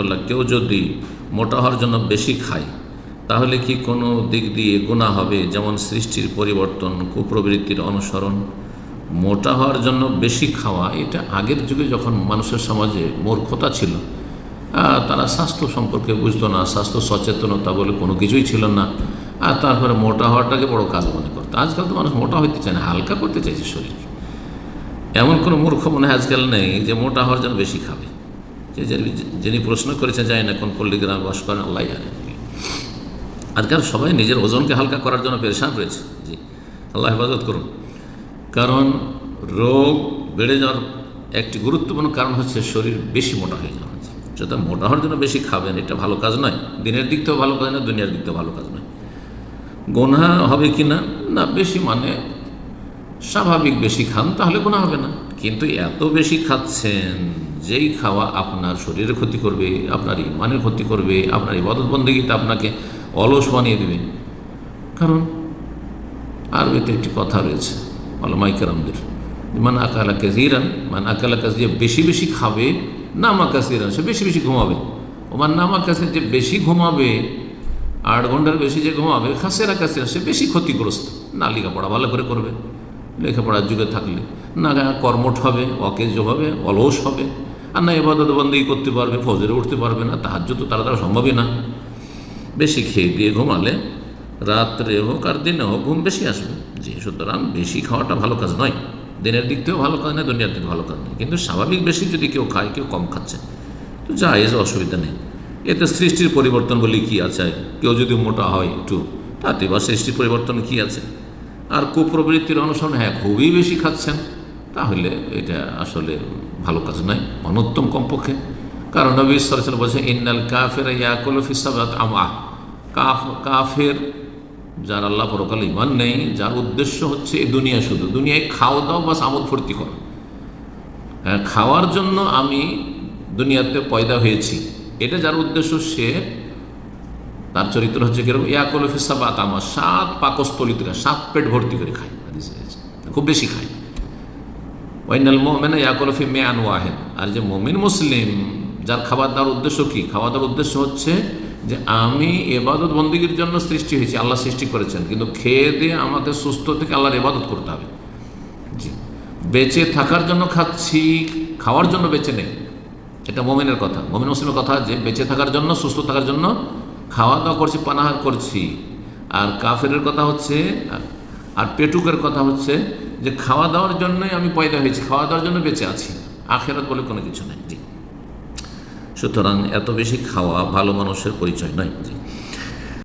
রহমতুল্লাহ, কেউ যদি মোটা হওয়ার জন্য বেশি খায়, তাহলে কি কোনো দিক দিয়ে গুণা হবে? যেমন সৃষ্টির পরিবর্তন, কুপ্রবৃত্তির অনুসরণ। মোটা হওয়ার জন্য বেশি খাওয়া, এটা আগের যুগে যখন মানুষের সমাজে মূর্খতা ছিল তারা স্বাস্থ্য সম্পর্কে বুঝতো না, স্বাস্থ্য সচেতনতা বলে কোনো কিছুই ছিল না। আর তারপরে মোটা হওয়াটাকে বড় কাজ মনে করতো। আজকাল তো মানুষ মোটা হইতে চায় না, হালকা করতে চাইছে শরীরকে এমন কোনো মূর্খ মনে আজকাল নেই যে মোটা হওয়ার জন্য বেশি খাবে। যে যিনি- প্রশ্ন করেছেন যায় না কোন পল্লীগ্রামে বাস করেন আল্লাহ জানেন আজকাল সবাই নিজের ওজনকে হালকা করার জন্য পেরেশান রয়েছে। জি, আল্লাহ হেফাজত করুন। কারণ রোগ বেড়ে যাওয়ার একটি গুরুত্বপূর্ণ কারণ হচ্ছে শরীর বেশি মোটা হয়ে যাওয়া। যেটা মোটা হওয়ার জন্য বেশি খাবেন, এটা ভালো কাজ নয়। দিনের দিক থেকেও ভালো কাজ নয়, দুনিয়ার দিক থেকেও ভালো কাজ নয়। গোনা হবে কি না? না, বেশি মানে স্বাভাবিক বেশি খান, তাহলে গোনা হবে না। কিন্তু এত বেশি খাচ্ছেন যেই খাওয়া আপনার শরীরের ক্ষতি করবে, আপনার ইমানের ক্ষতি করবে, আপনার ইবাদত বন্দীতে আপনাকে অলস বানিয়ে দেবে। কারণ আরবিতে একটি কথা রয়েছে আলমাই কেরামদের, মান আকালা কাজিরান মান আকালা যে বেশি বেশি খাবে, নামা কাসিরান সে বেশি বেশি ঘুমাবে। ওমান নামা কাছে যে বেশি ঘুমাবে, আট ঘণ্টার বেশি যে ঘুমাবে, খাসেরা কাসিরা সে বেশি ক্ষতিগ্রস্ত। না লেখাপড়া ভালো করে করবে। লেখাপড়ার যুগে থাকলে না কর্মঠ হবে, অকেজ হবে, অলস হবে। আর না এবাদত বন্দি করতে পারবে, ফজরে উঠতে পারবে না তাহার তো তারা তারা সম্ভবই না। বেশি খেয়ে দিয়ে ঘুমালে রাত্রে হোক আর দিনে হোক ঘুম বেশি আসবে। যে, সুতরাং বেশি খাওয়াটা ভালো কাজ নয়। দিনের দিক থেকেও ভালো কাজ নয়, দুনিয়ার দিকে ভালো কাজ নয়। কিন্তু স্বাভাবিক বেশি যদি কেউ খায়, কেউ কম খাচ্ছে, তো জায়েজ অসুবিধা নেই। এতে সৃষ্টির পরিবর্তন বলে কি আছে? কেউ যদি মোটা হয় একটু, তাতে বা সৃষ্টির পরিবর্তন কি আছে? আর কুপ্রবৃত্তির অনুসরণ হ্যাঁ খুবই বেশি খাচ্ছেন। তাহলে এটা আসলে ভালো কাজ নয় অনুত্তম কমপক্ষে। কারণ নবী বলছে ইন্নাল কাফের কাফ কাফের যার আল্লাহ পরকাল ইমান নেই যার উদ্দেশ্য হচ্ছে এই দুনিয়া শুধু। দুনিয়ায় খাওয়া দাও বাস আমোদ ফুর্তি করো। হ্যাঁ, খাওয়ার জন্য আমি দুনিয়াতে পয়দা হয়েছি। এটা যার উদ্দেশ্য সে তার চরিত্র হচ্ছে কীরকম? ইয়াকুল আমার সাত পাকস্থলিত সাত পেট ভর্তি করে খায় খুব বেশি খায়। ওয়াইনাল মোমেন ইয়াকুলফি মেয়ান ওয়াহেদ। আর যে মমিন মুসলিম, যার খাবার দেওয়ার উদ্দেশ্য কি? খাওয়া দাওয়ার উদ্দেশ্য হচ্ছে যে আমি এবাদত বন্দীগীর জন্য সৃষ্টি হয়েছি, আল্লাহ সৃষ্টি করেছেন। কিন্তু খেয়ে দিয়ে আমাকে সুস্থ থেকে আল্লাহর এবাদত করতে হবে। জি। বেঁচে থাকার জন্য খাচ্ছি, খাওয়ার জন্য বেঁচে নেই। এটা মোমেনের কথা। মোমিন মুসলিমের কথা যে বেঁচে থাকার জন্য, সুস্থ থাকার জন্য খাওয়া দাওয়া করছি, পানাহার করছি। আর কাফেরের কথা হচ্ছে, আর পেটুকের কথা হচ্ছে যে খাওয়া দাওয়ার জন্যই আমি পয়দা হয়েছি, খাওয়া দাওয়ার জন্য বেঁচে আছি। আখেরাত বলে কোনো কিছু নাই। সুতরাং এত বেশি খাওয়া ভালো মানুষের পরিচয় নয়।